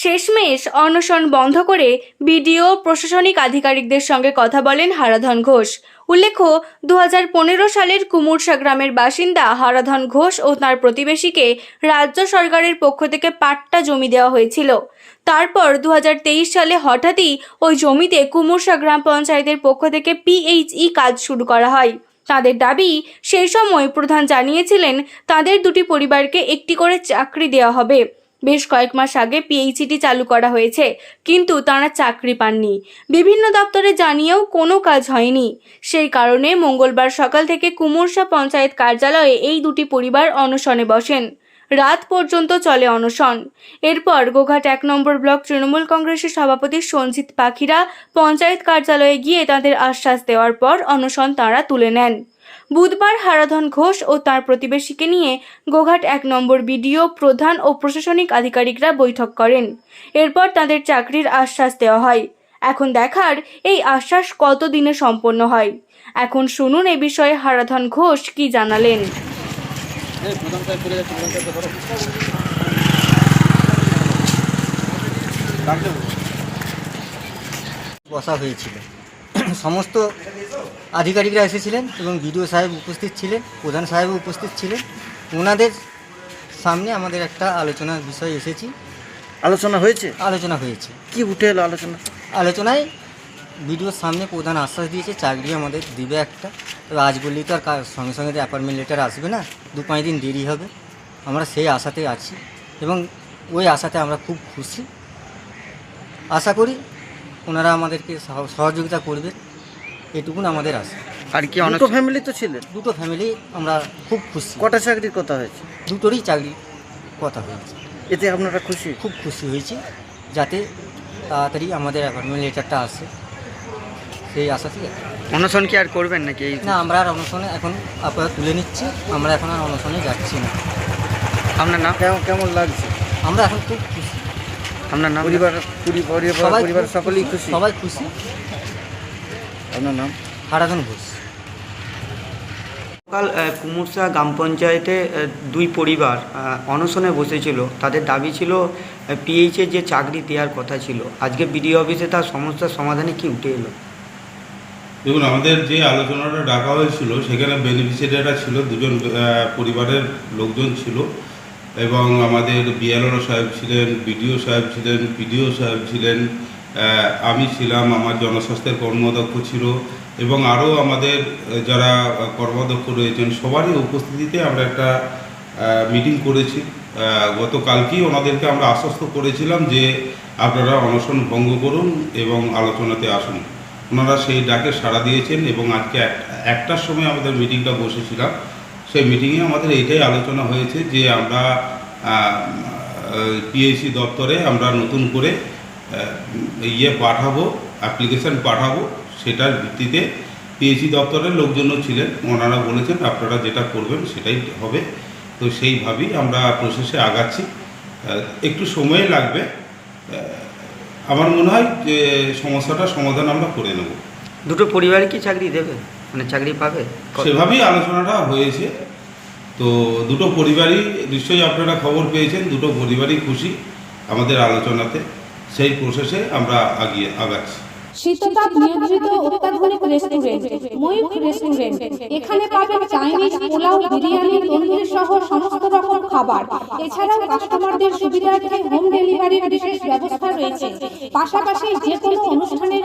শেষমেশ অনশন বন্ধ করে বিডিও, প্রশাসনিক আধিকারিকদের সঙ্গে কথা বলেন হারাধন ঘোষ। উল্লেখ্য দু হাজার পনেরো সালের কুমুরসা গ্রামের বাসিন্দা হারাধন ঘোষ ও তার প্রতিবেশীকে রাজ্য সরকারের পক্ষ থেকে পাট্টা জমি দেওয়া হয়েছিল। তারপর দু হাজার তেইশ সালে হঠাৎই ওই জমিতে কুমুরসা গ্রাম পঞ্চায়েতের পক্ষ থেকে পিএইচই কাজ শুরু করা হয়। তাদের দাবি, সেই সময় প্রধান জানিয়েছিলেন, তাদের দুটি পরিবারকে একটি করে চাকরি দেওয়া হবে। বেশ কয়েক মাস আগে পিএইচইটি চালু করা হয়েছে, কিন্তু তারা চাকরি পাননি। বিভিন্ন দপ্তরে জানিয়েও কোনো কাজ হয়নি। সেই কারণে মঙ্গলবার সকাল থেকে কুমুরসা পঞ্চায়েত কার্যালয়ে এই দুটি পরিবার অনশনে বসেন। রাত পর্যন্ত চলে অনশন। এরপর গোঘাট এক নম্বর ব্লক তৃণমূল কংগ্রেসের সভাপতি সঞ্জিত পাখিরা পঞ্চায়েত কার্যালয়ে গিয়ে তাদের আশ্বাস দেওয়ার পর অনশন তাঁরা তুলে নেন। বুধবার হারাধন ঘোষ ও তার প্রতিবেশীকে নিয়ে গোঘাট এক নম্বর বিডিও, প্রধান ও প্রশাসনিক আধিকারিকরা বৈঠক করেন। এরপর তাদের চাকরির আশ্বাস দেওয়া হয়। এখন দেখার এই আশ্বাস কত দিনে সম্পন্ন হয়? এখন শুনুন এ বিষয়ে হারাধন ঘোষ কি জানালেন। বসা হয়েছিল। সমস্ত আধিকারিকরা এসেছিলেন এবং বিডিও সাহেব উপস্থিত ছিলেন প্রধান সাহেব উপস্থিত ছিলেন। ওনাদের সামনে আমাদের একটা আলোচনার বিষয় এসেছি। আলোচনা হয়েছে? আলোচনা হয়েছে। কি উঠে এলো আলোচনা? আলোচনায় বিডিওর সামনে প্রধান আশ্বাস দিয়েছে চাকরি আমাদের দিবে একটা। তবে আজ বললেই তো আর সঙ্গে সঙ্গে অ্যাপয়েন্টমেন্ট লেটার আসবে না দু পাঁচ দিন দেরি হবে। আমরা সেই আশাতে আছি এবং ওই আশাতে আমরা খুব খুশি। আশা করি ওনারা আমাদেরকে সহ- সহযোগিতা করবে। এটুকুন আমাদের আশা। আর কি দুটো ফ্যামিলি তো ছিলেন? দুটো ফ্যামিলি আমরা খুব খুশি। কটা চাকরির কথা হয়েছে? দুটোরই চাকরি কথা হয়েছে। এতে আপনারা খুশি? খুব খুশি হয়েছি যাতে তাড়াতাড়ি আমাদের অ্যাপয়েন্টমেন্ট লেটারটা আসে। সেই আশাতেই আছি। অনশন কি আর করবেন নাকি এই না আমরা আর অনশনে এখন আপাতত তুলে নিচ্ছি। আমরা এখন আর অনশনে যাচ্ছি না। আপনার নাম? কেমন কেমন লাগছে? আমরা এখন খুব খুশি। আপনার নাম? পরিবার পরিবার সবাই পরিবার সকলেই খুশি। সবাই খুশি? আপনার নাম? হারাধন ঘোষ। সকাল কুমুরসা গ্রাম পঞ্চায়েতে দুই পরিবার অনশনে বসেছিল। তাদের দাবি ছিল পিএইচের যে চাকরি দেওয়ার কথা ছিল। আজকে বিডিও অফিসে তার সমস্যার সমাধানে কি উঠে এলো? দেখুন আমাদের যে আলোচনাটা ডাকা হয়েছিল সেখানে বেনিফিশিয়ারিরা ছিল দুজন পরিবারের লোকজন ছিল। এবং আমাদের বিএলও সাহেব ছিলেন বিডিও সাহেব ছিলেন পিডিও সাহেব ছিলেন আমি ছিলাম, আমার জনস্বাস্থ্যের কর্মদক্ষ ছিল এবং আরও আমাদের যারা কর্মদক্ষ রয়েছেন, সবারই উপস্থিতিতে আমরা একটা মিটিং করেছি। গতকালকেই ওনাদেরকে আমরা আশ্বস্ত করেছিলাম যে আপনারা অনশন ভঙ্গ করুন এবং আলোচনাতে আসুন। ওনারা সেই ডাকে সাড়া দিয়েছেন এবং আজকে একটার সময় আমাদের মিটিংটা বসেছিলাম। সেই মিটিংয়ে আমাদের এইটাই আলোচনা হয়েছে যে আমরা পিএইচি দপ্তরে আমরা নতুন করে ইয়ে পাঠাবো অ্যাপ্লিকেশন পাঠাবো, সেটার ভিত্তিতে পিএইচি দপ্তরের লোকজনও ছিলেন, ওনারা বলেছেন আপনারা যেটা করবেন সেটাই হবে। তো সেইভাবেই আমরা প্রসেসে আগাচ্ছি। একটু সময় লাগবে। আমার মনে হয় যে সমস্যাটা সমাধান আমরা করে নেব। দুটো পরিবারে কি চাকরি দেবে? মানে চাকরি পাবে? সেভাবেই আলোচনাটা হয়েছে। তো দুটো পরিবারই নিশ্চয়ই আপনারা খবর পেয়েছেন দুটো পরিবারই খুশি আমাদের আলোচনাতে। সেই প্রসেসে আমরা আগিয়ে আগাচ্ছি। শীততাপ নিয়ন্ত্রিত অত্যাধুনিক রেস্টুরেন্ট ময়ূখ রেস্টুরেন্ট এখানে পাবেন চাইনিজ পোলাও বিরিয়ানি তন্দুরি সহ সমস্ত রকম খাবার। এছাড়াও কাস্টমারদের সুবিধার্থে হোম ডেলিভারির বিশেষ ব্যবস্থা রয়েছে। পাশাপাশি যে কোনো অনুষ্ঠানের